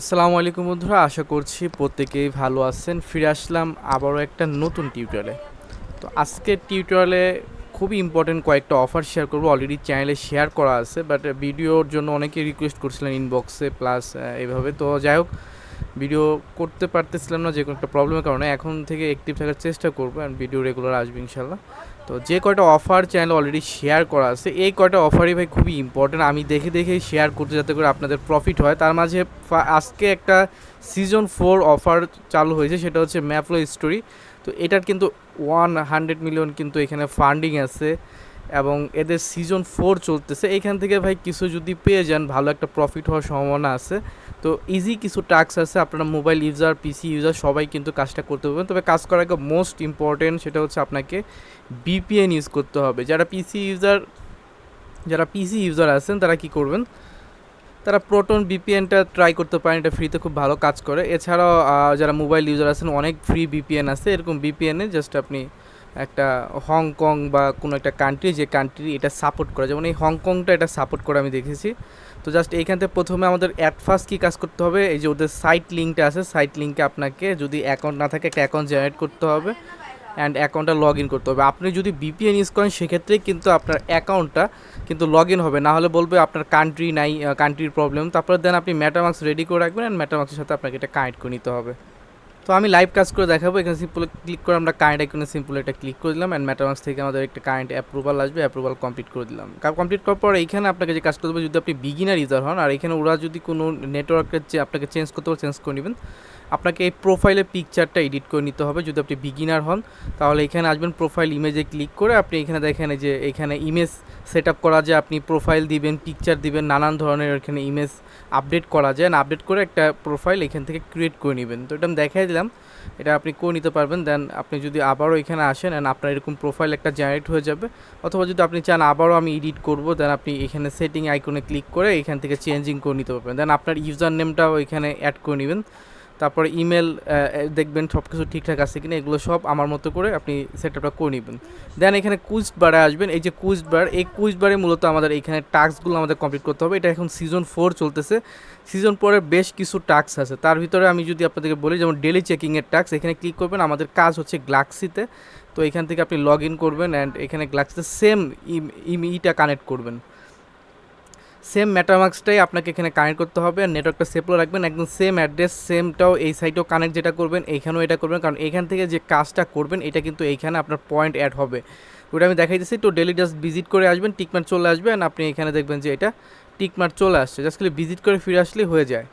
আসসালামু আলাইকুম বন্ধুরা, আশা করছি প্রত্যেকেই ভালো আছেন। ফিরে আসলাম আবারও একটা নতুন টিউটোরিয়ালে তো আজকের টিউটোরিয়ালে খুবই ইম্পর্টেন্ট কয়েকটা অফার শেয়ার করব। অলরেডি চ্যানেলে শেয়ার করা আছে বাট ভিডিওর জন্য অনেকে রিকোয়েস্ট করছিলেন ইনবক্সে প্লাস এভাবে। তো যাই হোক ভিডিও করতে পারতেছিলাম না, যে কোনো একটা প্রবলেমের কারণে। এখন থেকে অ্যাক্টিভ থাকার চেষ্টা করব অ্যান্ড ভিডিও রেগুলার আসবে ইনশাল্লাহ। তো যে কয়টা অফার চ্যানেল অলরেডি শেয়ার করা আছে, এই কয়টা অফারই ভাই খুবই ইম্পর্টেন্ট আমি দেখে দেখে শেয়ার করতে যাতে করে আপনাদের প্রফিট হয়। তার মাঝে আজকে একটা সিজন ফোর অফার চালু হয়েছে, সেটা হচ্ছে ম্যাপলো স্টোরি তো এটার কিন্তু ওয়ান হান্ড্রেড মিলিয়ন কিন্তু এখানে ফান্ডিং আছে। এবং এদের সিজন ফোর চলতেছে। এখান থেকে ভাই কিছু যদি পেয়ে যান, ভালো একটা প্রফিট হওয়ার সম্ভাবনা আছে। তো ইজি কিছু টাস্ক আছে, আপনারা মোবাইল ইউজার পিসি ইউজার সবাই কিন্তু কাজটা করতে পারবেন। তবে কাজ করার আগে মোস্ট ইম্পর্টেন্ট সেটা হচ্ছে আপনাকে বিপিএন ইউজ করতে হবে। যারা পিসি ইউজার যারা পিসি ইউজার আছেন, তারা কি করবেন? তারা প্রোটন বিপিএনটা ট্রাই করতে পারেন, এটা ফ্রিতে খুব ভালো কাজ করে। এছাড়াও যারা মোবাইল ইউজার আছেন, অনেক ফ্রি বিপিএন আছে। এরকম বিপিএনে জাস্ট আপনি একটা হংকং বা কোনো একটা কান্ট্রি যে কান্ট্রি এটা সাপোর্ট করে। যেমন এই হংকংটা এটা সাপোর্ট করে আমি দেখেছি। তো জাস্ট এইখান থেকে প্রথমে আমাদের অ্যাট ফার্স্ট কী কাজ করতে হবে? এই যে ওদের সাইট লিঙ্কটা আছে সাইট লিঙ্কে আপনাকে যদি অ্যাকাউন্ট না থাকে, একটা অ্যাকাউন্ট জেনারেট করতে হবে অ্যান্ড অ্যাকাউন্টটা লগ ইন করতে হবে। আপনি যদি বিপিএন ইউজ করেন সেক্ষেত্রে কিন্তু আপনার অ্যাকাউন্টটা কিন্তু লগ ইন হবে। না হলে বলবে আপনার কান্ট্রি নাই কান্ট্রির প্রবলেম তারপরে দেন আপনি ম্যাটামার্কস রেডি করে রাখবেন অ্যান্ড ম্যাটামার্কসের সাথে আপনাকে এটা কানেক্ট করে নিতে হবে। তো আমি লাইভ কাজ করে দেখাবো। এখানে সিম্পল ক্লিক করে আমরা কারেন্ট আইকনে সিম্পল এটা ক্লিক করে দিলাম অ্যান্ড ম্যাটামার্কস থেকে আমাদের একটা কারেন্ট অ্যাপ্রুভাল আসবে। অ্যাপ্রুভাল কমপ্লিট করে দিলাম। কমপ্লিট করার পর এইখানে আপনাকে যে কাজ করতে হবে, যদি আপনি বিগিনার ইউজার হন, আর এখানে ওরা যদি কোনো নেটওয়ার্কের যে আপনাকে চেঞ্জ করতে হবে চেঞ্জ করে নেবেন, আপনাকে এই প্রোফাইলের পিকচারটা এডিট করে নিতে হবে। যদি আপনি বিগিনার হন, তাহলে এখানে আসবেন প্রোফাইল ইমেজে ক্লিক করে আপনি এখানে দেখেন যে, এখানে ইমেজ সেট আপ করা যায়, আপনি প্রোফাইল দিবেন পিকচার দিবেন, নানান ধরনের এখানে ইমেজ আপডেট করা যায়। আপডেট করে একটা প্রোফাইল এখান থেকে ক্রিয়েট করে নেবেন। তো এটা আমি দেখাই দিলাম। এটা আপনি করে নিতে পারবেন। দেন আপনি যদি আবারও এখানে আসেন অ্যান্ড আপনার এরকম প্রোফাইল একটা জেনারেট হয়ে যাবে, অথবা যদি আপনি চান আবারও আমি এডিট করব দেন আপনি এখানে সেটিং আইকনে ক্লিক করে এখান থেকে চেঞ্জিং করে নিতে পারবেন। দেন আপনার ইউজার নেমটাও এখানে অ্যাড করে নেবেন। তারপরে ইমেল দেখবেন সব কিছু ঠিকঠাক আছে কিনা, এগুলো সব আমার মতো করে আপনি সেট আপটা করে নেবেন। দেন এখানে কুইজ বারে আসবেন। এই যে কুইজ বার এই কুইজ বারে মূলত আমাদের এখানে টাস্কগুলো আমাদের কমপ্লিট করতে হবে। এটা এখন সিজন ফোর চলতেছে। সিজন ফোরের বেশ কিছু টাস্ক আছে। তার ভিতরে আমি যদি আপনাদেরকে বলি, যেমন ডেলি চেকিংয়ের টাস্ক এখানে ক্লিক করবেন। আমাদের কাজ হচ্ছে গ্লাক্সিতে তো এখান থেকে আপনি লগ ইন করবেন অ্যান্ড এখানে গ্লাক্সিতে সেম ইটা কানেক্ট করবেন। সেম ম্যাটারমার্কসটাই আপনাকে এখানে কানেক্ট করতে হবে। আর নেটওয়ার্কটা সেপও রাখবেন। একদম সেম অ্যাড্রেস সেমটাও এই সাইটেও কানেক্ট যেটা করবেন, এইখানেও এটা করবেন। কারণ এখান থেকে যে কাজটা করবেন, এটা কিন্তু এইখানে আপনার পয়েন্ট অ্যাড হবে। ওটা আমি দেখাই দিচ্ছি। তো ডেলি জাস্ট ভিজিট করে আসবেন, টিকমার্ক চলে আসবে and আপনি এখানে দেখবেন যে এটা টিকমার্ক চলে আসছে। জাস্ট খালি ভিজিট করে ফিরে আসলেই হয়ে যায়।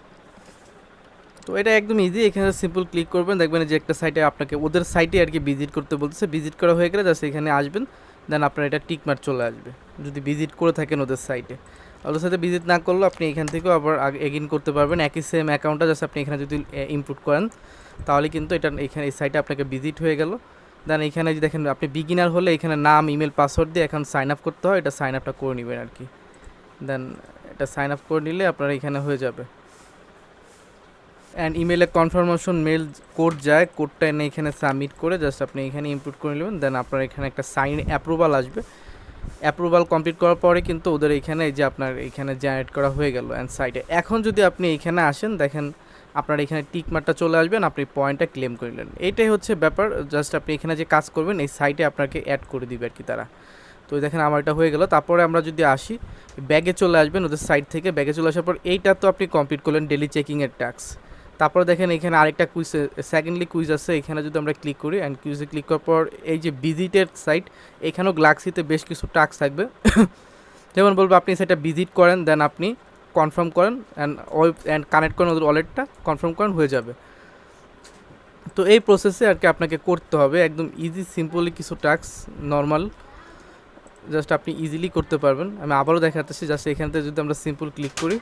তো এটা একদম ইজি এখানে সিম্পল ক্লিক করবেন। দেখবেন যে একটা সাইটে আপনাকে ওদের সাইটে আর কি ভিজিট করতে বলতেছে। ভিজিট করা হয়ে গেলে জাস্ট এখানে আসবেন। দেন আপনার এটা টিকমার্ক চলে আসবে। যদি ভিজিট করে থাকেন ওদের সাইটে ওদের সাথে ভিজিট না করলেও আপনি এখান থেকেও আবার এগিন করতে পারবেন। একই সেম অ্যাকাউন্টটা জাস্ট আপনি এখানে যদি ইনপুট করেন, তাহলে কিন্তু এটা এখানে এই সাইটে আপনাকে ভিজিট হয়ে গেল। দেন এখানে যদি দেখেন, আপনি বিগিনার হলে এখানে নাম ইমেল পাসওয়ার্ড দিয়ে এখন সাইন আপ করতে হয়। এটা সাইন আপটা করে নেবেন আর কি দেন এটা সাইন আপ করে নিলে আপনার এখানে হয়ে যাবে। অ্যান্ড ইমেলে কনফার্মেশন মেল কোড যায়। কোডটা এনে এখানে সাবমিট করে জাস্ট আপনি এখানে ইনপুট করে নেবেন। দেন আপনার এখানে একটা সাইন অ্যাপ্রুভাল আসবে। অ্যাপ্রুভাল কমপ্লিট করার পরে কিন্তু ওদের এখানে যে আপনার এখানে জেনারেট করা হয়ে গেল অ্যান্ড সাইডে এখন যদি আপনি এখানে আসেন, দেখেন আপনার এখানে টিকমার্কটা চলে আসবেন আপনি পয়েন্টটা ক্লেম করে নিলেন। এইটাই হচ্ছে ব্যাপার জাস্ট আপনি এখানে যে কাজ করবেন, এই সাইটে আপনাকে অ্যাড করে দিবে আর কি তারা। তো দেখেন আমার এটা হয়ে গেল। তারপরে আমরা যদি আসি ব্যাগে চলে আসবেন, ওদের সাইট থেকে ব্যাগে চলে আসার পর এইটা তো আপনি কমপ্লিট করলেন ডেলি চেকিংয়ের ট্যাক্স তারপরে দেখেন এখানে আরেকটা কুইজ সেকেন্ডলি কুইজ আছে, এখানে যদি আমরা ক্লিক করি অ্যান্ড কুইজে ক্লিক করার পর এই যে ভিজিটের সাইট এখানেও গ্লাক্সিতে বেশ কিছু টাস্ক থাকবে। যেমন বলব, আপনি সেটা ভিজিট করেন দেন আপনি কনফার্ম করেন অ্যান্ড ওয়েব অ্যান্ড কানেক্ট করেন ওদের ওয়ালেটটা কনফার্ম করেন, হয়ে যাবে। তো এই প্রসেসে আর কি আপনাকে করতে হবে, একদম ইজি সিম্পলি কিছু টাস্ক নর্মাল জাস্ট আপনি ইজিলি করতে পারবেন। আমি আবারও দেখাতেছি জাস্ট এখান থেকে যদি আমরা সিম্পল ক্লিক করি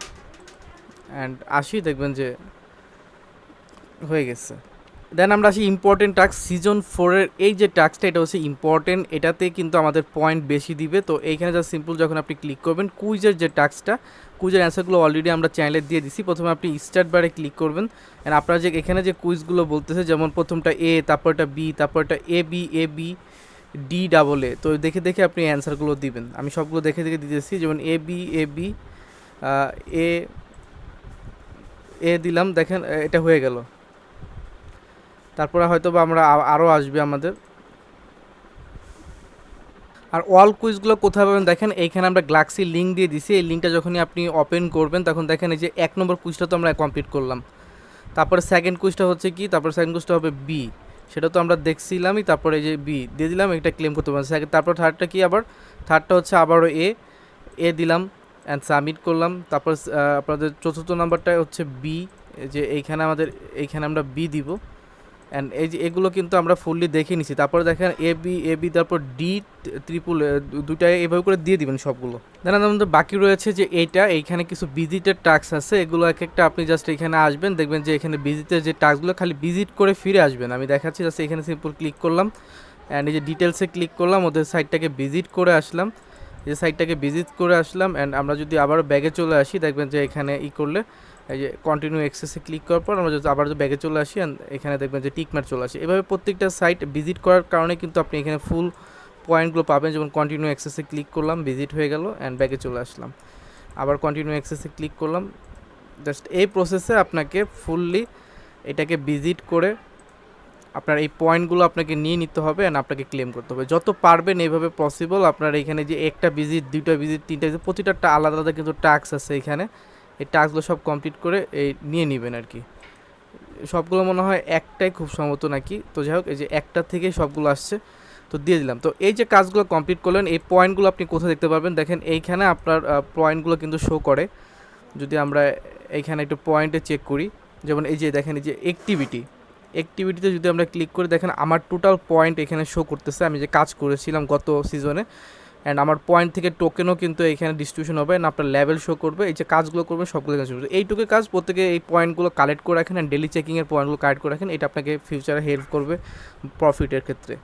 অ্যান্ড আসি, দেখবেন যে হয়ে গেছে। দেন আমরা আসি ইম্পর্টেন্ট টাস্ক সিজন ফোরের এই যে টাস্কটা এটা হচ্ছে ইম্পর্টেন্ট এটাতে কিন্তু আমাদের পয়েন্ট বেশি দিবে। তো এইখানে যা সিম্পল যখন আপনি ক্লিক করবেন কুইজের যে টাস্কটা কুইজের অ্যান্সারগুলো অলরেডি আমরা চ্যানেলে দিয়ে দিছি। প্রথমে আপনি স্টার্ট বারে ক্লিক করবেন। অ্যান্ড আপনার যে এখানে যে কুইজগুলো বলতেছে, যেমন প্রথমটা এ তারপরটা বি তারপরটা A B A B D double A তো দেখে দেখে আপনি অ্যান্সারগুলো দিবেন। আমি সবগুলো দেখে দেখে দিতেছি। যেমন এ বি এ বি এ এ দিলাম। দেখেন এটা হয়ে গেল। তারপরে হয়তো বা আমরা আরও আসবে আমাদের। আর অল কুইজগুলো কোথায় পাবেন দেখেন, এইখানে আমরা গ্লাক্সি লিঙ্ক দিয়ে দিছি। এই লিঙ্কটা যখনই আপনি ওপেন করবেন, তখন দেখেন এই যে এক নম্বর কুইজটা তো আমরা কমপ্লিট করলাম। তারপরে সেকেন্ড কুইজটা হচ্ছে কি? তারপরে সেকেন্ড কুইজটা হবে বি সেটা তো আমরা দেখছিলামই, তারপরে এই যে বি দিয়ে দিলাম, এটা ক্লেম করতে পারবেন Second- তারপর থার্ডটা কি আবার? থার্ডটা হচ্ছে আবারও এ এ দিলাম অ্যান্ড সাবমিট করলাম। তারপর আপনাদের চতুর্থ নাম্বারটা হচ্ছে বি যে এইখানে আমাদের, এইখানে আমরা বি দিব। অ্যান্ড এই যে এগুলো কিন্তু আমরা ফুললি দেখে নিছি। তারপরে দেখেন এ বি এ বি তারপর ডি ত্রিপুল দুইটা এভাবে করে দিয়ে দিবেন সবগুলো। দেন আমাদের বাকি রয়েছে যে এইটা এইখানে কিছু ভিজিটের টাস্ক আছে। এগুলো এক একটা আপনি জাস্ট এখানে আসবেন, দেখবেন যে এখানে ভিজিটের যে টাস্কগুলো খালি ভিজিট করে ফিরে আসবেন। আমি দেখাচ্ছি জাস্ট এখানে সিম্পল ক্লিক করলাম। অ্যান্ড এই যে ডিটেলসে ক্লিক করলাম, ওদের সাইটটাকে ভিজিট করে আসলাম। এই সাইটটাকে ভিজিট করে আসলাম। অ্যান্ড আমরা যদি আবার ব্যাগে চলে আসি, দেখবেন যে এখানে ই করলে এই যে কন্টিনিউ এক্সেসে ক্লিক করার পর আমরা যদি আবার ব্যাগে চলে আসি এখানে দেখবেন যে টিকমার চলে আসে। এভাবে প্রত্যেকটা সাইট ভিজিট করার কারণে কিন্তু আপনি এখানে ফুল পয়েন্টগুলো পাবেন। যেমন কন্টিনিউ অ্যাক্সেসে ক্লিক করলাম ভিজিট হয়ে গেল অ্যান্ড ব্যাগে চলে আসলাম। আবার কন্টিনিউ অ্যাক্সেসে ক্লিক করলাম। জাস্ট এই প্রসেসে আপনাকে ফুললি এটাকে ভিজিট করে আপনার এই পয়েন্টগুলো আপনাকে নিয়ে নিতে হবে অ্যান্ড আপনাকে ক্লেম করতে হবে। যত পারবেন এইভাবে পসিবল আপনার এখানে যে একটা ভিজিট দুইটা ভিজিট তিনটা প্রতিটা আলাদা আলাদা কিন্তু টাস্ক আছে এখানে। এই টাস্কগুলো সব কমপ্লিট করে এই নিয়ে নেবেন আর কি। সবগুলো মনে হয় একটাই খুব সম্ভবত নাকি? তো যাই হোক, এই যে একটা থেকে সবগুলো আসছে, তো দিয়ে দিলাম। তো এই যে কাজগুলো কমপ্লিট করলেন, এই পয়েন্টগুলো আপনি কোথায় দেখতে পারবেন? দেখেন এইখানে আপনার পয়েন্টগুলো কিন্তু শো করে। যদি আমরা এইখানে একটু পয়েন্টে চেক করি, যেমন এই যে দেখেন, এই যে অ্যাক্টিভিটি অ্যাক্টিভিটিতে যদি আমরা ক্লিক করে, দেখেন আমার টোটাল পয়েন্ট এখানে শো করতেছে। আমি যে কাজ করেছিলাম গত সিজনে অ্যান্ড আমার পয়েন্ট থেকে টোকেনও কিন্তু এখানে ডিস্ট্রিবিউশন হবে আপনার লেভেল শো করবে, এই যে কাজগুলো করবেন সবগুলো কাজ করবে। এইটুকু কাজ প্রত্যেকে এই পয়েন্টগুলো কালেক্ট করে রাখেন অ্যান্ড ডেলি চেকিংয়ের পয়েন্টগুলো কালেক্ট করে রাখেন, এটা আপনাকে ফিউচারে হেল্প করবে প্রফিটের ক্ষেত্রে।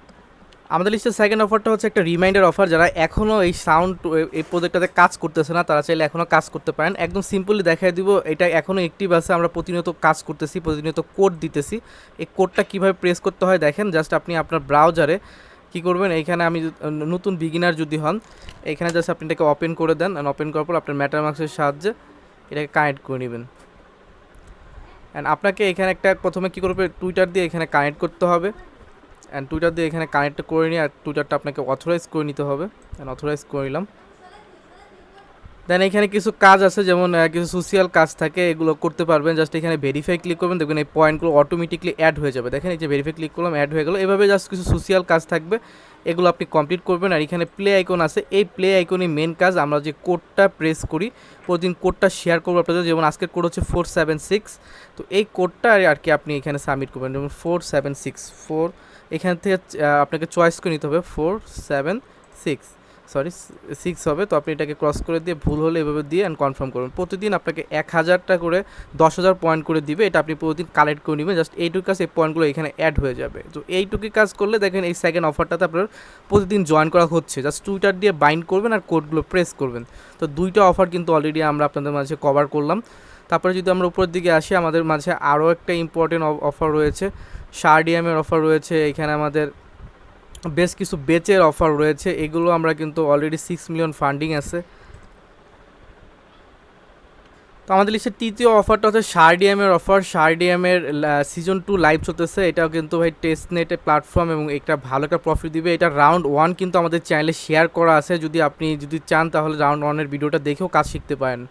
আমাদের লিস্টের সেকেন্ড অফারটা হচ্ছে একটা রিমাইন্ডার অফার যারা এখনও এই সাউন্ড এই প্রজেক্টটাতে কাজ করতেছে না, তারা চাইলে এখনও কাজ করতে পারেন। একদম সিম্পলি দেখাই দিব, এটা এখনও অ্যাক্টিভ আছে, আমরা প্রতিনিয়ত কাজ করতেছি, প্রতিনিয়ত কোড দিতেছি। এই কোডটা কীভাবে প্রেস করতে হয় দেখেন জাস্ট আপনি আপনার ব্রাউজারে কী করবেন? এইখানে আমি নতুন বিগিনার যদি হন এখানে জাস্ট আপনি এটাকে ওপেন করে দেন অ্যান্ড ওপেন করার পর আপনার ম্যাটার মার্ক্সের সাহায্যে এটাকে কানেক্ট করে নেবেন। অ্যান্ড আপনাকে এখানে একটা প্রথমে কী করবে? টুইটার দিয়ে এখানে কানেক্ট করতে হবে। অ্যান্ড টুইটার দিয়ে এখানে কানেক্ট করে নিয়ে আর টুইটারটা আপনাকে অথরাইজ করে নিতে হবে। অ্যান্ড অথরাইজ করে নিলাম। দেন এখানে কিছু কাজ আছে, যেমন কিছু সোশিয়াল কাজ থাকে, এগুলো করতে পারবেন। জাস্ট এখানে ভেরিফাই ক্লিক করবেন। দেখবেন এই পয়েন্টগুলো অটোমেটিকলি অ্যাড হয়ে যাবে। দেখেন এই যে ভেরিফাই ক্লিক করলাম অ্যাড হয়ে গেলো। এভাবে জাস্ট কিছু সোশিয়াল কাজ থাকবে। এগুলো আপনি কমপ্লিট করবেন। আর এখানে প্লে আইকন আছে। এই প্লে আইকনই মেন কাজ আমরা যে কোডটা প্রেস করি, প্রতিদিন কোডটা শেয়ার করব আপনাদের। যেমন আজকের কোড হচ্ছে ফোর সেভেন সিক্স তো এই কোডটা আর কি আপনি এখানে সাবমিট করবেন। যেমন ফোর সেভেন সিক্স ফোর এখান থেকে আপনাকে চয়েস করে নিতে হবে four seven six sorry six হবে, তো আপনি এটাকে ক্রস করে দিয়ে ভুল হলে এভাবে দিয়ে অ্যান্ড কনফার্ম করবেন প্রতিদিন আপনাকে এক হাজারটা করে, দশ হাজার পয়েন্ট করে দিবে, এটা আপনি প্রতিদিন কালেক্ট করে নেবেন জাস্ট এইটুকু কাজ এই পয়েন্টগুলো এখানে অ্যাড হয়ে যাবে। তো এইটুকু কাজ করলে দেখেন এই সেকেন্ড অফারটাতে আপনার প্রতিদিন জয়েন করা হচ্ছে। জাস্ট টুইটার দিয়ে বাইন্ড করবেন আর কোডগুলো প্রেস করবেন। তো দুইটা অফার কিন্তু অলরেডি আমরা আপনাদের মাঝে কভার করলাম। তারপরে যদি আমরা উপরের দিকে আসি, আমাদের মাঝে আরও একটা ইম্পর্টেন্ট অফার রয়েছে। শার্ডিয়ামের অফার রয়েছে, এখানে আমাদের বেশ কিছু বেচের অফার রয়েছে, এগুলো আমরা কিন্তু অলরেডি সিক্স মিলিয়ন ফান্ডিং আছে। তো আমাদের লিস্টের তৃতীয় অফারটা হচ্ছে শার্ডিয়ামের অফার শার্ডিয়ামের সিজন টু লাইভ চলতেছে। এটাও কিন্তু ভাই টেস্ট নেটে প্ল্যাটফর্ম এবং একটা ভালো একটা প্রফিট দিবে। এটা রাউন্ড ওয়ান কিন্তু আমাদের চ্যানেলে শেয়ার করা আছে। যদি আপনি যদি চান তাহলে রাউন্ড ওয়ানের ভিডিওটা দেখেও কাজ শিখতে পারেন।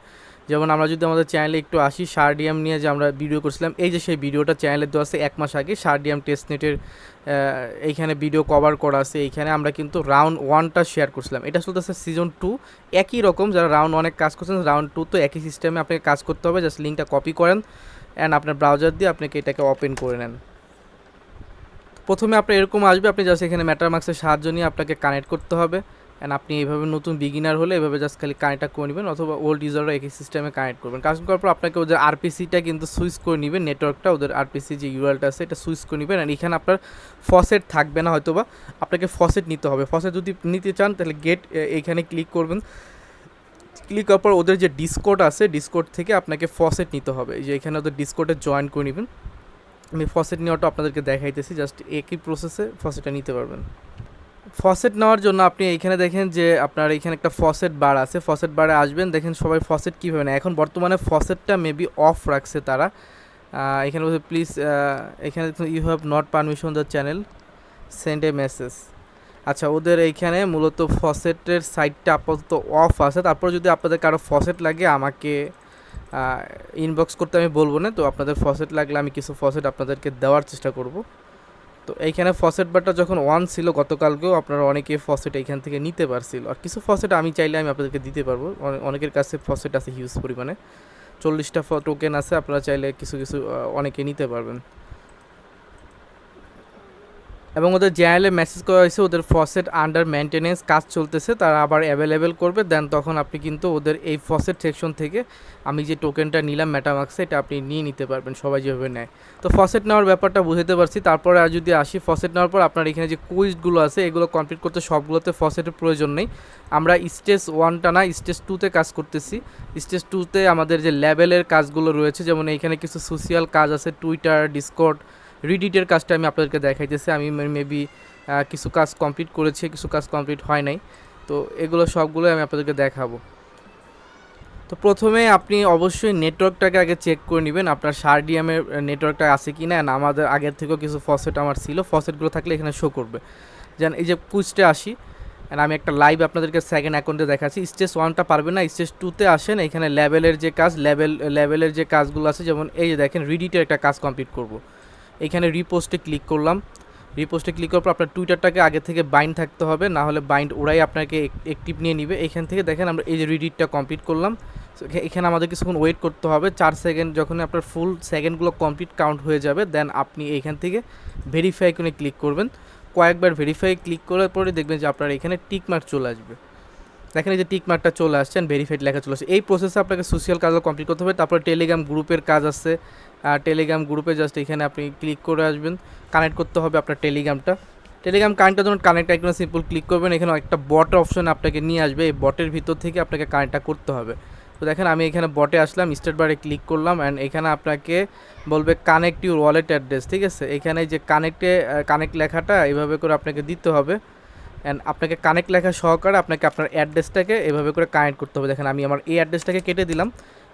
যেমন আমরা যদি আমাদের চ্যানেলে একটু আসি শার্ডিয়াম নিয়ে যে আমরা ভিডিও করছিলাম, এই যে সেই ভিডিওটা চ্যানেলে দেওয়া আছে এক মাস আগে শার্ডিয়াম টেস্ট নেটের এইখানে ভিডিও কভার করা আছে, এইখানে আমরা কিন্তু রাউন্ড ওয়ানটা শেয়ার করছিলাম। এটা চলতেছে সিজন টু একই রকম যারা রাউন্ড অনেক কাজ করছেন রাউন্ড টু তো একই সিস্টেমে আপনাকে কাজ করতে হবে জাস্ট লিঙ্কটা কপি করেন অ্যান্ড আপনার ব্রাউজার দিয়ে আপনাকে এটাকে ওপেন করে নেন। প্রথমে আপনার এরকম আসবে, আপনি জাস্ট এখানে ম্যাটার মার্ক্সের সাহায্য নিয়ে আপনাকে কানেক্ট করতে হবে। অ্যান্ড আপনি এইভাবে নতুন বিগিনার হলে এভাবে জাস্ট খালি কানেক্টটা করে নেবেন অথবা ওল্ড ইউজাররা একই সিস্টেমে কানেক্ট করবেন। কাজ করার পর আপনাকে ওদের আরপিসিটা কিন্তু সুইচ করে নেবেন নেটওয়ার্কটা ওদের আরপিসি যে ইউআরটা আছে এটা সুইচ করে নেবেন। অ্যান্ড এখানে আপনার ফসেট থাকবে না হয়তোবা, আপনাকে ফসেট নিতে হবে। ফসেট যদি নিতে চান তাহলে গেট এইখানে ক্লিক করবেন। ক্লিক করার পর ওদের যে ডিসকোড আছে ডিসকোড থেকে আপনাকে ফসেট নিতে হবে। যে এখানে ওদের ডিসকোডে জয়েন করে নেবেন। আমি ফসেট নেওয়াটা আপনাদেরকে দেখাইতেছি জাস্ট একই প্রসেসে ফসেটটা নিতে পারবেন। ফসেট নেওয়ার জন্য আপনি এইখানে দেখেন যে আপনার এখানে একটা ফসেট বার আছে। ফসেট বারে আসবেন, দেখেন সবাই ফসেট কীভাবে নেয়। এখন বর্তমানে ফসেটটা মেবি অফ রাখছে তারা। এখানে বলছে প্লিজ এখানে you have not permission the channel send a message আচ্ছা ওদের এইখানে মূলত ফসেটের সাইটটা আপাতত অফ আছে। তারপর যদি আপনাদের কারও ফসেট লাগে, আমাকে ইনবক্স করতে আমি বলব না। তো আপনাদের ফসেট লাগলে আমি কিছু ফসেট আপনাদেরকে দেওয়ার চেষ্টা করব। তো এইখানে ফসেট বারটা যখন ওয়ান ছিল গতকালকেও আপনারা অনেকে ফসেট এইখান থেকে নিতে পারছিল। আর কিছু ফসেট আমি চাইলে আমি আপনাদেরকে দিতে পারব। অনেকের কাছে ফসেট আছে হিউজ পরিমাণে। চল্লিশটা টোকেন আছে, আপনারা চাইলে কিছু কিছু অনেকে নিতে পারবেন। এবং ওদের চ্যানেলে মেসেজ করা হয়েছে, ওদের ফসেট আন্ডার মেনটেনেন্স কাজ চলতেছে, তারা আবার অ্যাভেলেবেল করবে দেন তখন আপনি কিন্তু ওদের এই ফসেট সেকশন থেকে আমি যে টোকেনটা নিলাম মেটামাক্সে এটা আপনি নিয়ে নিতে পারবেন, সবাই যেভাবে নেয়। তো ফসেট নেওয়ার ব্যাপারটা বুঝতে পারছি, তারপরে আর যদি আসি ফসেট নেওয়ার পর আপনার এখানে যে কুইজগুলো আছে, এগুলো কমপ্লিট করতে সবগুলোতে ফসেটের প্রয়োজন নেই। আমরা স্টেজ ওয়ানটা না স্টেজ টুতে কাজ করতেছি। স্টেজ টুতে আমাদের যে লেভেলের কাজগুলো রয়েছে, যেমন এইখানে কিছু সোশিয়াল কাজ আছে টুইটার ডিসকর্ড রিডিটের কাজটা আমি আপনাদেরকে দেখাইতেছি। আমি মেবি কিছু কাজ কমপ্লিট করেছি, কিছু কাজ কমপ্লিট হয় নাই। তো এগুলো সবগুলো আমি আপনাদেরকে দেখাবো। তো প্রথমে আপনি অবশ্যই নেটওয়ার্কটাকে আগে চেক করে নেবেন। আপনার সারডিএমের নেটওয়ার্কটা আছে কি না আমাদের আগের থেকেও কিছু ফসেট আমার ছিল। ফসেটগুলো থাকলে এখানে শো করবে। যেন এই যে কুইজটা আসি, and আমি একটা লাইভ আপনাদেরকে সেকেন্ড অ্যাকাউন্টে দেখাচ্ছি। স্টেজ ওয়ানটা পারবে না স্টেজ টুতে আসেন। এখানে লেভেলের যে কাজ লেভেল লেভেলের যে কাজগুলো আছে, যেমন এই যে দেখেন রিডিটের একটা কাজ কমপ্লিট করব। এখানে রিপোস্টে ক্লিক করলাম। রিপোস্টে ক্লিক করার পর আপনার টুইটারটাকে আগে থেকে বাইন্ড থাকতে হবে, না হলে বাইন্ড ওরাই আপনাকে অ্যাক্টিভ নিয়ে নিবে। এখান থেকে দেখেন আমরা এই যে রিডিটটা কমপ্লিট করলাম। এখানে আমাদের কিছুক্ষণ ওয়েট করতে হবে। চার সেকেন্ড যখন আপনার ফুল সেকেন্ডগুলো কমপ্লিট কাউন্ট হয়ে যাবে দেন আপনি এইখান থেকে ভেরিফাই করে ক্লিক করবেন। কয়েকবার ভেরিফাই ক্লিক করার পরে দেখবেন যে আপনার এখানে টিক মার্ক চলে আসবে। দেখেন এই যে টিক মার্কটা চলে আসছেন ভেরিফাইড লেখা চলে আসছে। এই প্রসেসে আপনাকে সোশ্যাল কাজও কমপ্লিট করতে হবে। তারপর টেলিগ্রাম গ্রুপের কাজ আছে। টেলিগ্রাম গ্রুপে জাস্ট এখানে আপনি ক্লিক করে আসবেন কানেক্ট করতে হবে আপনার টেলিগ্রামটা টেলিগ্রাম কানেক্টটা যখন কানেক্ট এখানে সিম্পল ক্লিক করবেন, এখানে একটা বট অপশন আপনাকে নিয়ে আসবে, এই বটের ভিতর থেকে আপনাকে কানেক্টটা করতে হবে। তো দেখেন, আমি এখানে বটে আসলাম স্টার্ট বারে ক্লিক করলাম অ্যান্ড এখানে আপনাকে বলবে কানেক্ট ইউর ওয়ালেট অ্যাড্রেস ঠিক আছে? এখানে যে কানেক্টে কানেক্ট লেখাটা এইভাবে করে আপনাকে দিতে হবে। অ্যান্ড আপনাকে কানেক্ট লেখা সহকারে আপনাকে আপনার অ্যাড্রেসটাকে এভাবে করে কানেক্ট করতে হবে। দেখেন, আমি আমার এই অ্যাড্রেসটাকে কেটে দিলাম।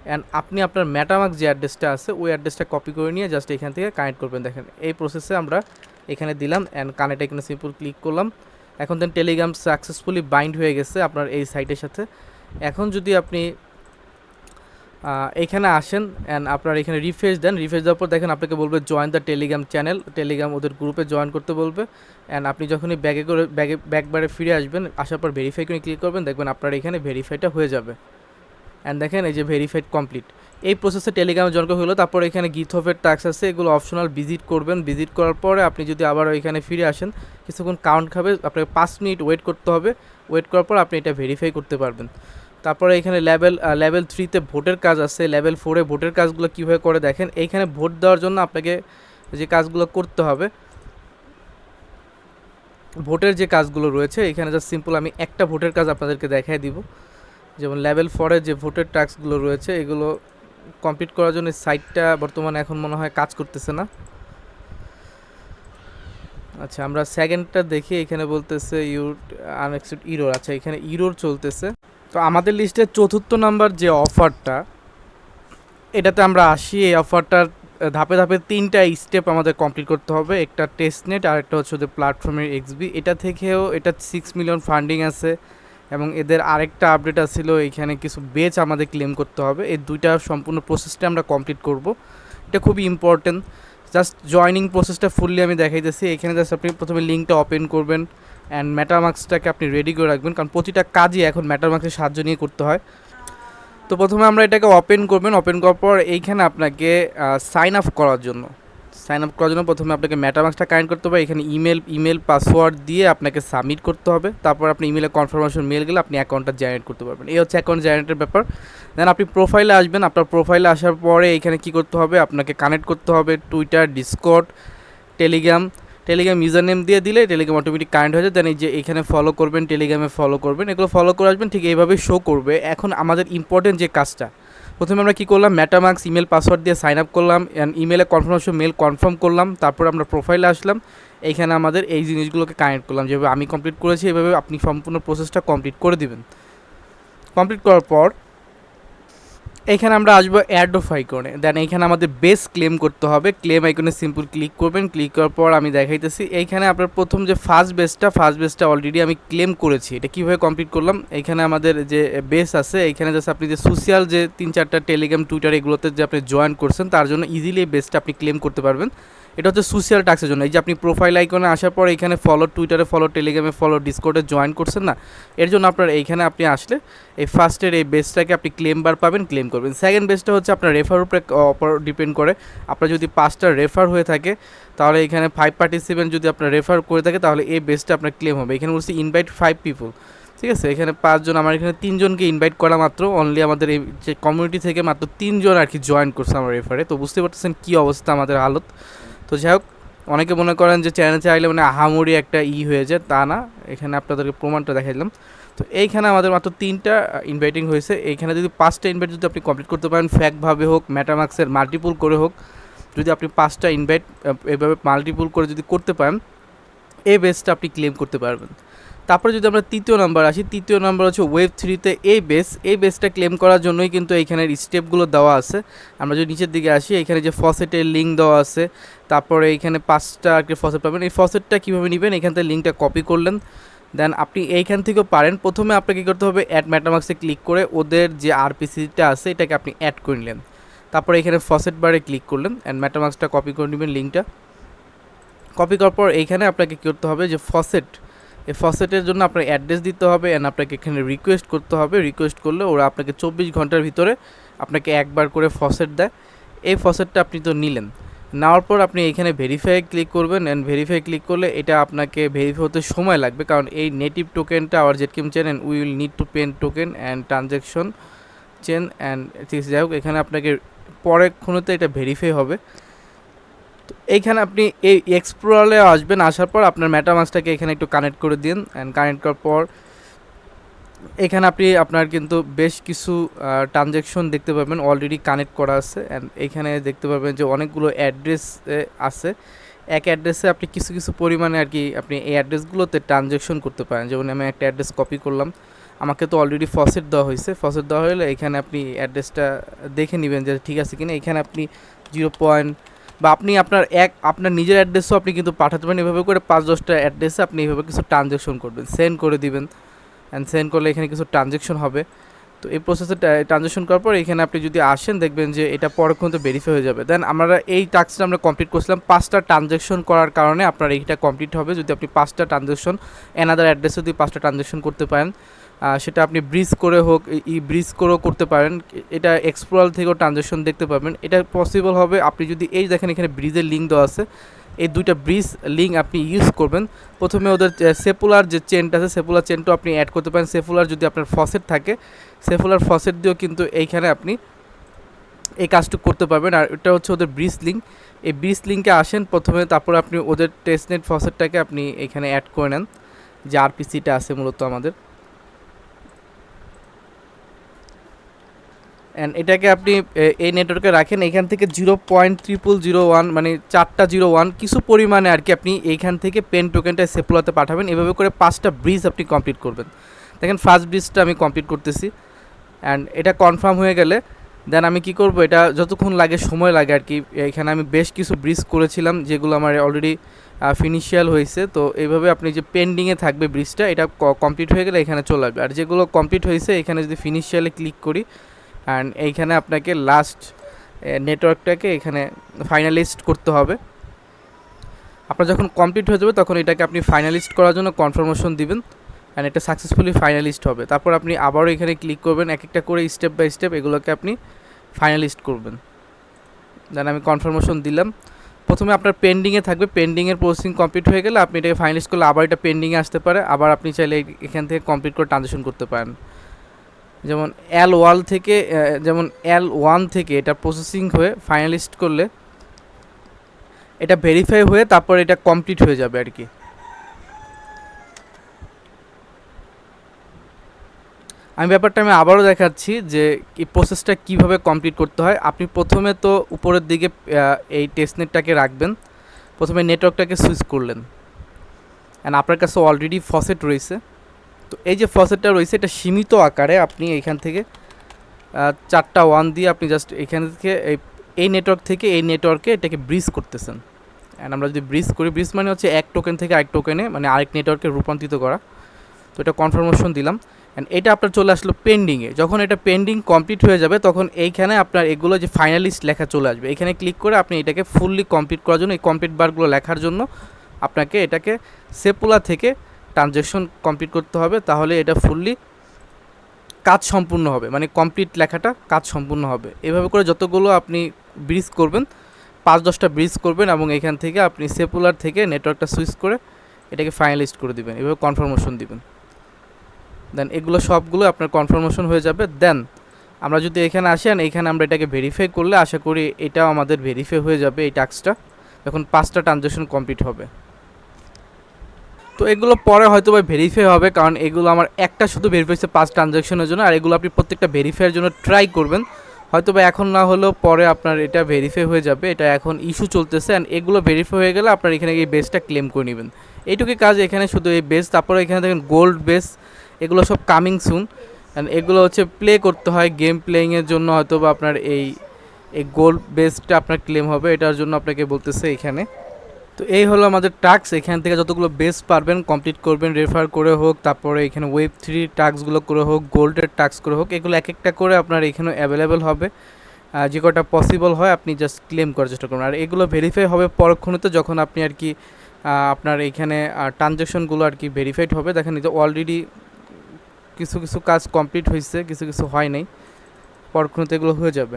অ্যান্ড আপনি আপনার ম্যাটামার্ক যে অ্যাড্রেসটা আছে, ওই অ্যাড্রেসটা কপি করে নিয়ে জাস্ট এখান থেকে কানেক্ট করবেন। দেখেন, এই প্রসেসে আমরা এখানে দিলাম অ্যান্ড কানেক্ট এখানে সিম্পল ক্লিক করলাম। এখন দেন টেলিগ্রাম সাকসেসফুলি বাইন্ড হয়ে গেছে আপনার এই সাইটের সাথে। এখন যদি আপনি এখানে আসেন অ্যান্ড আপনার এখানে রিফ্রেশ দেন রিফ্রেশ দেওয়ার পর দেখেন আপনাকে বলবে join the Telegram channel Telegram ওদের গ্রুপে জয়েন করতে বলবে। অ্যান্ড আপনি যখনই ব্যাগে করে ব্যাগে ব্যাকবারে ফিরে আসবেন, আসার পর ভেরিফাই করে ক্লিক করবেন, দেখবেন আপনার এখানে ভেরিফাইটা হয়ে যাবে। অ্যান্ড দেখেন এই যে ভেরিফাইড কমপ্লিট এই প্রসেসে টেলিগ্রামে জয়েন করা হলো তারপর এখানে গিথফের টাক্স আছে, এগুলো অপশনাল ভিজিট করবেন। ভিজিট করার পরে আপনি যদি আবার এখানে ফিরে আসেন, কিছুক্ষণ কাউন্ট খাবে, আপনাকে পাঁচ মিনিট ওয়েট করতে হবে। ওয়েট করার পর আপনি এটা ভেরিফাই করতে পারবেন। তারপরে এখানে লেভেল লেভেল থ্রিতে ভোটের কাজ আছে লেভেল ফোরে ভোটের কাজগুলো কীভাবে করে দেখেন। এইখানে ভোট দেওয়ার জন্য আপনাকে যে কাজগুলো করতে হবে, ভোটের যে কাজগুলো রয়েছে, এখানে জাস্ট সিম্পল আমি একটা ভোটের কাজ আপনাদেরকে দেখাই দিব। যেমন লেভেল ফোরে যে ভোটের টাস্কগুলো রয়েছে, এগুলো কমপ্লিট করার জন্য সাইটটা বর্তমানে এখন মনে হয় কাজ করতেছে না। আচ্ছা আমরা সেকেন্ডটা দেখি, এখানে বলতেছে ইউর আনএক্সেপ্ট ইরোর আচ্ছা এখানে ইরোর চলতেছে। তো আমাদের লিস্টের চতুর্থ নাম্বার যে অফারটা এটাতে আমরা আসি, এই অফারটার ধাপে ধাপে তিনটা স্টেপ আমাদের কমপ্লিট করতে হবে, একটা টেস্ট নেট আর একটা হচ্ছে প্ল্যাটফর্মের এক্সবি এটা থেকেও এটা সিক্স মিলিয়ন ফান্ডিং আছে। এবং এদের আরেকটা আপডেট আছিল, এখানে কিছু বেচ আমাদের ক্লেম করতে হবে। এই দুইটা সম্পূর্ণ প্রসেসটা আমরা কমপ্লিট করব। এটা খুবই ইম্পর্টেন্ট জাস্ট জয়নিং প্রসেসটা ফুললি আমি দেখাইতেছি। এখানে জাস্ট আপনি প্রথমে লিঙ্কটা ওপেন করবেন অ্যান্ড ম্যাটারমার্কসটাকে আপনি রেডি করে রাখবেন। কারণ প্রতিটা কাজই এখন ম্যাটারমার্কসের সাহায্য নিয়ে করতে হয়। তো প্রথমে আমরা এটাকে ওপেন করবেন। ওপেন করার পর এইখানে আপনাকে সাইন আপ করার জন্য। সাইন আপ করার জন্য প্রথমে আপনাকে ম্যাটামাক্সটা কানেক্ট করতে হবে। এখানে ইমেল ইমেল পাসওয়ার্ড দিয়ে আপনাকে সাবমিট করতে হবে। তারপর আপনি ইমেলে কনফার্মেশন মেল গেলে আপনি অ্যাকাউন্টটা জেনারেট করতে পারবেন। এই হচ্ছে অ্যাকাউন্ট জেনারেটের ব্যাপার। দেন আপনি প্রোফাইলে আসবেন। আপনার প্রোফাইলে আসার পরে এখানে কি করতে হবে? আপনাকে কানেক্ট করতে হবে Twitter Discord Telegram Telegram username দিয়ে দিলে টেলিগ্রাম অটোমেটিক কানেক্ট হয়ে যায়। দেন এই যে এখানে ফলো করবেন টেলিগ্রামে ফলো করবেন। এগুলো ফলো করে আসবেন। ঠিক এইভাবে শো করবে। এখন আমাদের ইম্পর্টেন্ট যে কাজটা প্রথমে আমরা কী করলাম ম্যাটামার্কস ইমেল পাসওয়ার্ড দিয়ে সাইন আপ করলাম অ্যান্ড ইমেলে কনফার্মেশন মেল কনফার্ম করলাম, তারপর আমরা প্রোফাইলে আসলাম, এইখানে আমাদের এই জিনিসগুলোকে কানেক্ট করলাম, যেভাবে আমি কমপ্লিট করেছি, এভাবে আপনি সম্পূর্ণ প্রসেসটা কমপ্লিট করে দেবেন। কমপ্লিট করার পর এইখানে আমরা আসব অ্যাড অফ আইকনে দেন এখানে আমাদের বেস ক্লেম করতে হবে। ক্লেম আইকনে সিম্পল ক্লিক করবেন। ক্লিক করার পর আমি দেখাইতেছি। এইখানে আপনার প্রথম যে ফার্স্ট বেসটা ফার্স্ট বেসটা অলরেডি আমি ক্লেম করেছি। এটা কীভাবে কমপ্লিট করলাম? এখানে আমাদের যে বেস আছে, এখানে জাস্ট আপনি যে সোশ্যাল যে তিন চারটা টেলিগ্রাম টুইটার এগুলোতে যে আপনি জয়েন করছেন, তার জন্য ইজিলি এই বেসটা আপনি ক্লেম করতে পারবেন। এটা হচ্ছে সোশ্যাল টাক্সের জন্য। এই যে আপনি প্রোফাইল আইকনে আসার পর এখানে ফলো টুইটারে ফলো টেলিগ্রামে ফলো ডিসকোডে জয়েন করছেন না, এর জন্য আপনার এইখানে আপনি আসলে এই ফার্স্টের এই বেসটাকে আপনি ক্লেম বার পাবেন ক্লেম করবেন। সেকেন্ড বেসটা হচ্ছে আপনার রেফার উপরে অপর ডিপেন্ড করে। আপনার যদি পাঁচটা রেফার হয়ে থাকে, তাহলে এখানে ফাইভ পার্টিসিপেন্ট যদি আপনার রেফার করে থাকে, তাহলে এই বেসটা আপনার ক্লেম হবে। এখানে বলছি ইনভাইট ফাইভ পিপুল ঠিক আছে? এখানে পাঁচজন আমার এখানে তিনজনকে ইনভাইট করা মাত্র। অনলি আমাদের এই যে কমিউনিটি থেকে মাত্র তিনজন আর কি জয়েন করছে আমার রেফারে তো বুঝতে পারতেছেন কী অবস্থা আমাদের হালত? তো যাই হোক, অনেকে মনে করেন যে চ্যানেল চাইলে মানে আহামরি একটা ই হয়ে যায়, তা না। এখানে আপনাদেরকে প্রমাণটা দেখাইলাম তো এইখানে আমাদের মাত্র তিনটা ইনভাইটিং হয়েছে। এইখানে যদি পাঁচটা ইনভাইট যদি আপনি কমপ্লিট করতে পারেন ফ্যাকভাবে হোক ম্যাটামাক্সের মাল্টিপুল করে হোক, যদি আপনি পাঁচটা ইনভাইট এভাবে মাল্টিপুল করে যদি করতে পারেন এই বেসটা আপনি ক্লেম করতে পারবেন। তারপরে যদি আমরা তৃতীয় নাম্বার আসি, তৃতীয় নাম্বার হচ্ছে ওয়েব থ্রিতে এই বেস এই বেসটা ক্লেম করার জন্যই কিন্তু এইখানের স্টেপগুলো দেওয়া আছে। আমরা যদি নিচের দিকে আসি, এখানে যে ফসেটের লিঙ্ক দেওয়া আছে, তারপরে এইখানে পাঁচটা আর কি ফসেট পাবেন। এই ফসেটটা কীভাবে নেবেন? এখান থেকে লিঙ্কটা কপি করলেন। দেন আপনি এইখান থেকেও পারেন। প্রথমে আপনাকে কী করতে হবে? অ্যাড ম্যাটামাক্সে ক্লিক করে ওদের যে আরপিসিটা আছে, এটাকে আপনি অ্যাড করে নিলেন। তারপরে এখানে ফসেট বারে ক্লিক করলেন। অ্যান্ড ম্যাটামাক্সটা কপি করে নেবেন লিঙ্কটা কপি করার পর এইখানে আপনাকে কী করতে হবে? যে ফসেট এই ফসেটের জন্য আপনার অ্যাড্রেস দিতে হবে অ্যান্ড আপনাকে এখানে রিকোয়েস্ট করতে হবে। রিকোয়েস্ট করলে ওরা আপনাকে চব্বিশ ঘণ্টার ভিতরে আপনাকে একবার করে ফসেট দেয়। এই ফসেটটা আপনি তো নিলেন। নেওয়ার পর আপনি এখানে ভেরিফাই ক্লিক করবেন অ্যান্ড ভেরিফাই ক্লিক করলে এটা আপনাকে ভেরিফাই হতে সময় লাগবে কারণ এই নেটিভ টোকেনটা our জেটকিম chain and we will need to pen token and transaction chain and ঠিক যাই হোক, এখানে আপনাকে পরে ক্ষণতে এটা ভেরিফাই হবে। এইখানে আপনি এই এক্সপ্লোরালে আসবেন, আসার পর আপনার ম্যাটামাসটাকে এখানে একটু কানেক্ট করে দিন অ্যান্ড কানেক্ট করার পর এখানে আপনি আপনার কিন্তু বেশ কিছু ট্রানজ্যাকশন দেখতে পাবেন অলরেডি কানেক্ট করা আছে অ্যান্ড এখানে দেখতে পাবেন যে অনেকগুলো অ্যাড্রেস আছে। এক অ্যাড্রেসে আপনি কিছু কিছু পরিমাণে আর কি আপনি এই অ্যাড্রেসগুলোতে ট্রানজ্যাকশন করতে পারেন। যেমন আমি একটা অ্যাড্রেস কপি করলাম, আমাকে তো অলরেডি ফসেট দেওয়া হয়েছে। ফসেট দেওয়া হলে এখানে আপনি অ্যাড্রেসটা দেখে নেবেন যে ঠিক আছে কিনা। এখানে আপনি জিরো পয়েন্ট বা আপনি আপনার এক, আপনার নিজের অ্যাড্রেসও আপনি কিন্তু পাঠাতে পারেন। এভাবে করে পাঁচ, দশটা অ্যাড্রেসে আপনি এভাবে কিছু ট্রানজ্যাকশন করবেন। সেন্ড করে দিবেন। অ্যান্ড সেন্ড করলে এখানে কিছু ট্রানজ্যাকশন হবে। তো এই প্রসেসে ট্রানজ্যাকশন করার পর এখানে আপনি যদি আসেন, দেখবেন যে এটা পরক্ষণ ভেরিফাই হয়ে যাবে। দেন আমরা এই টাস্কটা আমরা কমপ্লিট করছিলাম। পাঁচটা ট্রানজ্যাকশন করার কারণে আপনার এইটা কমপ্লিট হবে। যদি আপনি পাঁচটা ট্রানজ্যাকশন অ্যানাদার অ্যাড্রেসে যদি পাঁচটা ট্রানজ্যাকশন করতে পারেন। সেটা আপনি ব্রিজ করে হোক, ই ব্রিজ করেও করতে পারেন। এটা এক্সপ্লোরাল থেকেও ট্রানজ্যাকশন দেখতে পাবেন। এটা পসিবল হবে, আপনি যদি এই দেখেন এখানে ব্রিজের লিঙ্ক দেওয়া আছে। এই দুইটা ব্রিজ লিঙ্ক আপনি ইউজ করবেন। প্রথমে ওদের সেপুলার যে চেনটা আছে সেপুলার চেনটাও আপনি অ্যাড করতে পারেন। সেপুলার যদি আপনার ফসেট থাকে সেপুলার ফসেট দিয়েও কিন্তু এইখানে আপনি এই কাজটুকু করতে পারবেন। আর এটা হচ্ছে ওদের ব্রিজ লিঙ্ক এই ব্রিজ লিঙ্কে আসেন, প্রথমে তারপর আপনি ওদের টেস্টনেট ফসেটটাকে আপনি এখানে অ্যাড করে নেন। যে আরপিসিটা আছে মূলত আমাদের। অ্যান্ড এটাকে আপনি এই নেটওয়ার্কে রাখেন, এখান থেকে zero point triple zero one মানে চারটা জিরো ওয়ান কিছু পরিমাণে আর কি আপনি এইখান থেকে পেন টোকেনটা সেপুলাতে পাঠাবেন। এভাবে করে পাঁচটা ব্রিজ আপনি কমপ্লিট করবেন। দেখেন ফার্স্ট ব্রিজটা আমি কমপ্লিট করতেছি। অ্যান্ড এটা কনফার্ম হয়ে গেলে দেন আমি কি করব, এটা যতক্ষণ লাগে, সময় লাগে আর কি, এখানে আমি বেশ কিছু ব্রিজ করেছিলাম, যেগুলো আমার অলরেডি ফিনিশিয়াল হয়েছে। তো এইভাবে আপনি যে পেন্ডিংয়ে থাকবে ব্রিজটা এটা কমপ্লিট হয়ে গেলে এখানে চলে আসবে। আর যেগুলো কমপ্লিট হয়েছে, এখানে যদি ফিনিশিয়ালে ক্লিক করি অ্যান্ড এইখানে আপনাকে লাস্ট নেটওয়ার্কটাকে এখানে ফাইনালিস্ট করতে হবে। আপনার যখন কমপ্লিট হয়ে যাবে, তখন এটাকে আপনি ফাইনালিস্ট করার জন্য কনফার্মেশন দিবেন। অ্যান্ড এটা সাকসেসফুলি ফাইনালিস্ট হবে। তারপর আপনি আবারও এখানে ক্লিক করবেন এক একটা করে স্টেপ বাই স্টেপ এগুলোকে আপনি ফাইনালিস্ট করবেন। দেন আমি কনফার্মেশন দিলাম। প্রথমে আপনার পেন্ডিংয়ে থাকবে। পেন্ডিংয়ের প্রসেসিং কমপ্লিট হয়ে গেলে আপনি এটাকে ফাইনালিস্ট করলে আবার এটা পেন্ডিংয়ে আসতে পারে। আবার আপনি চাইলে এখান থেকে কমপ্লিট করে ট্রানজেকশন করতে পারেন। যেমন এল ওয়াল থেকে যেমন এল ওয়ান থেকে এটা প্রসেসিং হয়ে ফাইনালিস্ট করলে এটা ভেরিফাই হয়ে তারপর এটা কমপ্লিট হয়ে যাবে আর কি আমি ব্যাপারটা আমি আবারও দেখাচ্ছি যে এই প্রসেসটা কীভাবে কমপ্লিট করতে হয়। আপনি প্রথমে তো উপরের দিকে এই টেস্টনেটটাকে রাখবেন, প্রথমে নেটওয়ার্কটাকে সুইচ করলেন। অ্যান্ড আপনার কাছে অলরেডি ফসেট রয়েছে। তো এই যে ফসেটটা রয়েছে, এটা সীমিত আকারে আপনি এখান থেকে চারটা ওয়ান দিয়ে আপনি জাস্ট এখান থেকে এই এই নেটওয়ার্ক থেকে এই নেটওয়ার্কে এটাকে ব্রিজ করতেছেন। অ্যান্ড আমরা যদি ব্রিজ করি ব্রিজ মানে হচ্ছে এক টোকেন থেকে আরেক টোকেনে মানে আরেক নেটওয়ার্কে রূপান্তরিত করা। তো এটা কনফার্মেশন দিলাম। অ্যান্ড এটা আপনার চলে আসলো পেন্ডিংয়ে যখন এটা পেন্ডিং কমপ্লিট হয়ে যাবে, তখন এইখানে আপনার এগুলো যে ফাইনালিস্ট লেখা চলে আসবে। এখানে ক্লিক করে আপনি এটাকে ফুললি কমপ্লিট করার জন্য, এই কমপ্লিট বারগুলো লেখার জন্য আপনাকে এটাকে সেপুলা থেকে ট্রানজ্যাকশন কমপ্লিট করতে হবে, তাহলে এটা ফুললি কাজ সম্পূর্ণ হবে। মানে কমপ্লিট লেখাটা কাজ সম্পূর্ণ হবে। এভাবে করে যতগুলো আপনি ব্রিজ করবেন, পাঁচ দশটা ব্রিজ করবেন এবং এখান থেকে আপনি সেপুলার থেকে নেটওয়ার্কটা সুইচ করে এটাকে ফাইনালিস্ট করে দিবেন, এভাবে কনফার্মেশন দিবেন। দেন এগুলো সবগুলো আপনার কনফার্মেশন হয়ে যাবে। দেন আমরা যদি এখানে আসেন এখানে আমরা এটাকে ভেরিফাই করলে আশা করি এটাও আমাদের ভেরিফাই হয়ে যাবে এই টাস্কটা যখন পাঁচটা ট্রানজ্যাকশন কমপ্লিট হবে। তো এগুলো পরে হয়তো বা ভেরিফাই হবে, কারণ এগুলো আমার একটা শুধু ভেরিফাই হচ্ছে পাঁচ ট্রানজ্যাকশনের জন্য, আর এগুলো আপনি প্রত্যেকটা ভেরিফাইয়ের জন্য ট্রাই করবেন। হয়তো বা এখন না হলেও পরে আপনার এটা ভেরিফাই হয়ে যাবে, এটা এখন ইস্যু চলতেছে অ্যান্ড এগুলো ভেরিফাই হয়ে গেলে আপনার এখানে এই বেসটা ক্লেম করে নেবেন। এইটুকুই কাজ এখানে শুধু এই বেস তারপরে এখানে দেখেন গোল্ড বেস এগুলো সব কামিং সুন অ্যান্ড এগুলো হচ্ছে প্লে করতে হয় গেম প্লেয়িংয়ের জন্য হয়তো বা আপনার এই এই গোল্ড বেসটা আপনার ক্লেম হবে, এটার জন্য আপনাকে বলতেছে এখানে। তো এই হলো আমাদের টাস্ক এখান থেকে যতগুলো বেস পারবেন কমপ্লিট করবেন রেফার করে হোক, তারপরে এখানে ওয়েব থ্রি টাস্কগুলো করে হোক গোল্ডের টাস্ক করে হোক, এগুলো এক একটা করে আপনার এখানে অ্যাভেলেবেল হবে। যে কটা পসিবল হয়, আপনি জাস্ট ক্লেম করার চেষ্টা করুন। আর এগুলো ভেরিফাই হবে পরক্ষণে যখন আপনি আর কি আপনার এখানে ট্রানজ্যাকশনগুলো আর কি ভেরিফাইড হবে। দেখেন এই যে অলরেডি কিছু কিছু কাজ কমপ্লিট হয়েছে কিছু কিছু হয় নাই পরক্ষণে এগুলো হয়ে যাবে।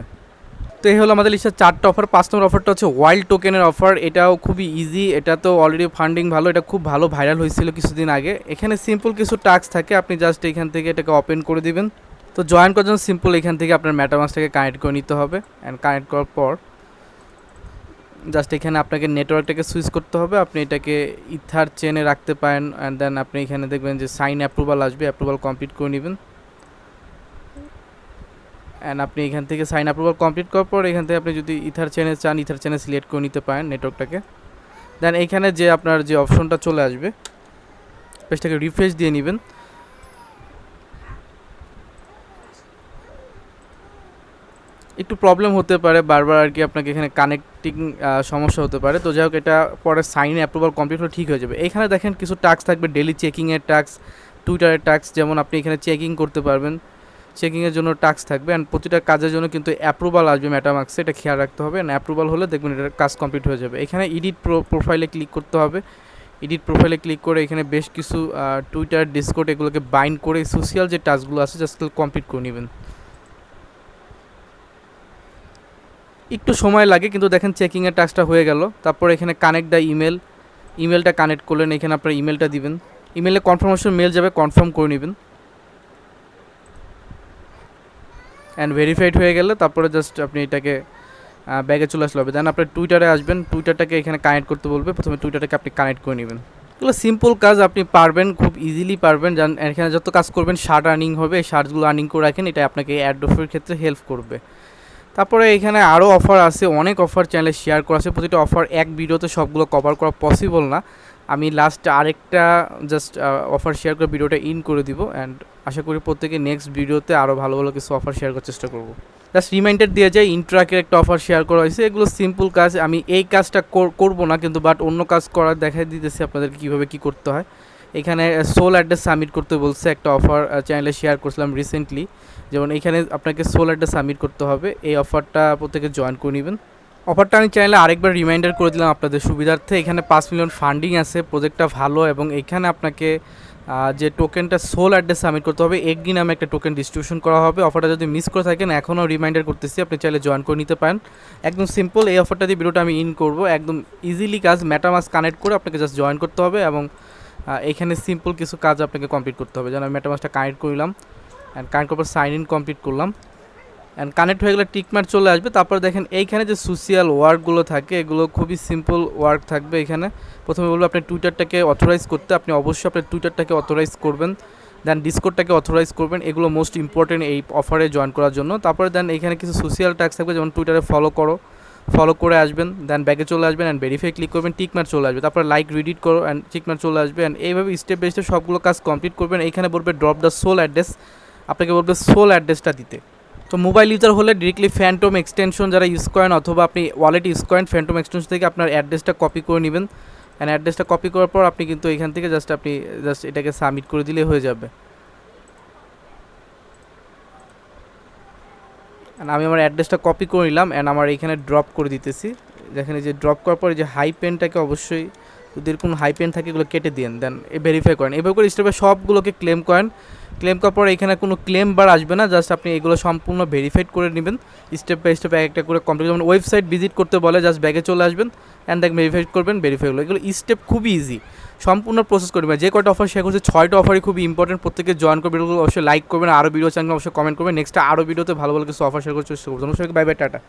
তো এই হলো আমাদের লিস্টের চারটা অফার পাঁচ নম্বর অফারটা হচ্ছে ওয়াইল্ড টোকেনের অফার এটাও খুবই ইজি এটা তো অলরেডি ফান্ডিং ভালো, এটা খুব ভালো ভাইরাল হয়েছিল কিছুদিন আগে। এখানে সিম্পল কিছু টাস্ক থাকে, আপনি জাস্ট এখান থেকে এটাকে ওপেন করে দিবেন। তো জয়েন করার জন্য সিম্পল এখান থেকে আপনার ম্যাটামাসটাকে কানেক্ট করে নিতে হবে অ্যান্ড কানেক্ট করার পর জাস্ট এখানে আপনাকে নেটওয়ার্কটাকে সুইচ করতে হবে। আপনি এটাকে ইথার চেনে রাখতে পারেন অ্যান্ড দেন আপনি এখানে দেখবেন যে সাইন অ্যাপ্রুভাল আসবে অ্যাপ্রুভাল কমপ্লিট করে নেবেন। অ্যান্ড আপনি এখান থেকে সাইন অ্যাপ্রুভাল কমপ্লিট করার পর এখান থেকে আপনি যদি ইথার চেনে চান ইথার চেনে সিলেক্ট করে নিতে পারেন নেটওয়ার্কটাকে দেন এইখানে যে আপনার যে অপশনটা চলে আসবে পেজটাকে রিফ্রেশ দিয়ে নেবেন। একটু প্রবলেম হতে পারে, বারবার আর কি আপনাকে এখানে কানেক্টিং সমস্যা হতে পারে। তো যাই হোক, এটা পরে সাইন অ্যাপ্রুভাল কমপ্লিট হলে ঠিক হয়ে যাবে। এখানে দেখেন কিছু টাস্ক থাকবে ডেলি চেকিংয়ের টাস্ক টুইটারের টাস্ক যেমন আপনি এখানে চেকিং করতে পারবেন। চেকিংয়ের জন্য টাস্ক থাকবে অ্যান্ড প্রতিটা কাজের জন্য কিন্তু অ্যাপ্রুভাল আসবে ম্যাটামার্কসে এটা খেয়াল রাখতে হবে অ্যান্ড অ্যাপ্রুভাল হলে দেখবেন এটার কাজ কমপ্লিট হয়ে যাবে। এখানে এডিট প্রোফাইলে ক্লিক করতে হবে। এডিট প্রোফাইলে ক্লিক করে এখানে বেশ কিছু টুইটার ডিসকোড এগুলোকে বাইন্ড করে সোশ্যাল যে টাস্কগুলো আছে জাস্ট কমপ্লিট করে নেবেন। একটু সময় লাগে কিন্তু দেখেন চেকিংয়ের টাস্কটা হয়ে গেল। তারপর এখানে কানেক্ট দ্য ইমেল ইমেলটা কানেক্ট করলেন, এখানে আপনার ইমেলটা দিবেন। ইমেলে কনফার্মেশন মেল যাবে কনফার্ম করে নেবেন। অ্যান্ড ভেরিফাইড হয়ে গেলে তারপরে জাস্ট আপনি এটাকে ব্যাগে চলে আসলে হবে। দেন আপনার টুইটারে আসবেন টুইটারটাকে এখানে কানেক্ট করতে বলবে। প্রথমে টুইটারটাকে আপনি কানেক্ট করে নেবেন। এগুলো সিম্পল কাজ, আপনি পারবেন, খুব ইজিলি পারবেন। জান এখানে যত কাজ করবেন শার্ট আর্নিং হবে। শার্টগুলো আর্নিং করে রাখেন এটা আপনাকে অ্যাড অফের ক্ষেত্রে হেল্প করবে। তারপরে এখানে আরও অফার আছে, অনেক অফার চ্যানেলে শেয়ার করা আছে। প্রতিটা অফার এক ভিডিওতে সবগুলো কভার করা পসিবল না। আমি লাস্ট আরেকটা জাস্ট অফার শেয়ার করে ভিডিওটা ইন করে দিব অ্যান্ড আশা করি প্রত্যেকে নেক্সট ভিডিওতে আরও ভালো ভালো কিছু অফার শেয়ার করার চেষ্টা করব। জাস্ট রিমাইন্ডার দিয়ে যায় ইন্ট্রাকের একটা অফার শেয়ার করা হয়েছে। এগুলো সিম্পল কাজ, আমি এই কাজটা করব না কিন্তু বাট অন্য কাজ করার দেখাই দিতেছি আপনাদেরকে কীভাবে কী করতে হয়। এখানে সোল অ্যাড্রেস সাবমিট করতে বলছে একটা অফার চ্যানেলে শেয়ার করছিলাম রিসেন্টলি যেমন এখানে আপনাকে সোল অ্যাড্রেস সাবমিট করতে হবে। এই অফারটা প্রত্যেকে জয়েন করে নেবেন। অফারটা আমি চাইলে আরেকবার রিমাইন্ডার করে দিলাম আপনাদের সুবিধার্থে। এখানে পাঁচ মিলিয়ন ফান্ডিং আছে প্রজেক্টটা ভালো এবং এখানে আপনাকে যে টোকেনটা সোল অ্যাড্রেস সাবমিট করতে হবে একদি নামে একটা টোকেন ডিস্ট্রিবিউশন করা হবে। অফারটা যদি মিস করে থাকেন, এখনও রিমাইন্ডার করতেছি, আপনি চাইলে জয়েন করে নিতে পারেন। একদম সিম্পল এই অফারটা দিয়ে ভিডিওটা আমি ইন করব। একদম ইজিলি কাজ ম্যাটামাস কানেক্ট করে আপনাকে জাস্ট জয়েন করতে হবে এবং এখানে সিম্পল কিছু কাজ আপনাকে কমপ্লিট করতে হবে। যেন আমি ম্যাটামাসটা কানেক্ট করলাম অ্যান্ড কানেক্ট করার সাইন ইন কমপ্লিট করলাম। অ্যান্ড কানেক্ট হয়ে গেলে টিকমার্ক চলে আসবে। তারপর দেখেন এইখানে যে সোশিয়াল ওয়ার্কগুলো থাকে, এগুলো খুবই সিম্পল ওয়ার্ক থাকবে এখানে। প্রথমে বলব আপনি টুইটারটাকে অথরাইজ করতে, আপনি অবশ্যই আপনার টুইটারটাকে অথরাইজ করবেন। দেন ডিসকোডটাকে অথরাইজ করবেন। এগুলো মোস্ট ইম্পর্টেন্ট এই অফারে জয়েন করার জন্য। তারপরে দেন এখানে কিছু সোশিয়াল ট্যাক্স থাকবে, যেমন টুইটারে ফলো করো। ফলো করে আসবেন দেন ব্যাগে চলে আসবেন অ্যান্ড ভেরিফাই ক্লিক করবেন টিকমার চলে আসবে। তারপর লাইক রিডিট করো অ্যান্ড টিকমার চলে আসবে। অ্যান্ড এইভাবে স্টেপ বাই স্টেপ সবগুলো কাজ কমপ্লিট করবেন। এইখানে বলবে ড্রপ দ্য সোল অ্যাড্রেস আপনাকে বলবে সোল অ্যাড্রেসটা দিতে। তো মোবাইল ইউজার হলে ডিরেক্টলি ফ্যান্টম এক্সটেনশন যারা ইউজ করেন অথবা আপনি ওয়ালেট ইউজ করেন ফ্যান্টম এক্সটেনশন থেকে আপনার অ্যাড্রেসটা কপি করে নেবেন। অ্যান্ড অ্যাড্রেসটা কপি করার পর আপনি কিন্তু এখান থেকে জাস্ট আপনি জাস্ট এটাকে সাবমিট করে দিলে হয়ে যাবে। অ্যান্ড আমি আমার অ্যাড্রেসটা কপি করে নিলাম অ্যান্ড আমার এখানে ড্রপ করে দিতেছি। যেখানে যে ড্রপ করার পরে যে হাই পেনটাকে অবশ্যই যদি কোনো হাই পেন থাকে এগুলো কেটে দিন দেন এ ভেরিফাই করেন। এভাবে করে স্টেপে সবগুলোকে ক্লেম করেন। ক্লেম করার পর এখানে কোনো ক্লেম বার আসবে না জাস্ট আপনি এগুলো সম্পূর্ণ ভেরিফাইড করে নেবেন। স্টেপ বাই স্টেপ এক একটা করে কমপ্লিট যেমন ওয়েবসাইট ভিজিট করতে বলে জাস্ট ব্যাগে চলে আসবেন অ্যান্ড দেখ ভেরিফাইড করবেন ভেরিফাই হলো। এগুলো স্টেপ খুবই ইজি সম্পূর্ণ প্রসেস করবেন যে কয়টা অফার শেয়ার করছে, ছয়টা অফারই খুবই ইম্পর্টেন্ট প্রত্যেকে জয়েন করবে ভিডিওগুলো অবশ্যই লাইক করবেন আরও ভিডিও চ্যানেল অবশ্যই কমেন্ট করবেন। নেক্সট আরও ভিডিওতে ভালো ভালো কিছু অফার শেয়ার করতে চেষ্টা করব বাই বাই টাটা।